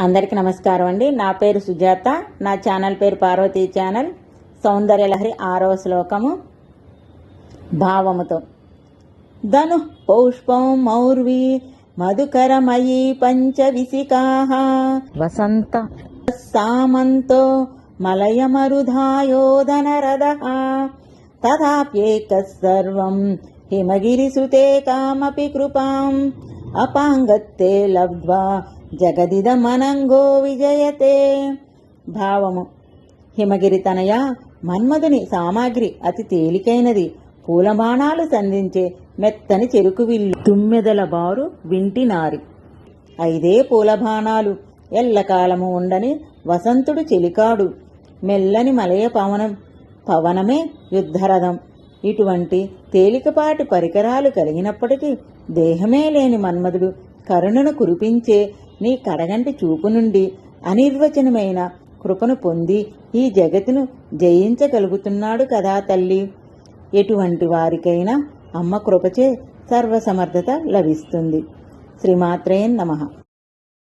అందరికీ నమస్కారం అండి. నా పేరు సుజాత. నా ఛానల్ పేరు పార్వతీ ఛానల్. సౌందర్యలహరి ఆరవ శ్లోకము భావముతో. ధను పౌష్పం మౌర్వి మధుకరమయీ పంచవిసికాహ వసంత సామంతో మలయమరుధాయోధనరథ తథాప్యేక సర్వం హిమగిరిసుతే కామపి కృపాం. అపాంగత్తే లబ్ధ్వా జగదిదమనంగో విజయతే. భావము. హిమగిరి తనయ మన్మధుని సామాగ్రి అతి తేలికైనది. పూలబాణాలు సంధించే మెత్తని చెరుకు విల్లు. తుమ్మెదల బారు వింటినారి ఐదే పూలబాణాలు. ఎల్లకాలము ఉండని వసంతుడు చెలికాడు. మెల్లని మలయ పవనం. పవనమే యుద్ధరథం. ఇటువంటి తేలికపాటి పరికరాలు కలిగినప్పటికీ దేహమే లేని మన్మధుడు కరుణను కురిపించే నీ కడగంటి చూపు నుండి అనిర్వచనమైన కృపను పొంది ఈ జగత్తును జయించగలుగుతున్నాడు కదా తల్లి. ఎటువంటి వారికైనా అమ్మ కృపచే సర్వసమర్థత లభిస్తుంది. శ్రీమాత్రేన్ నమః.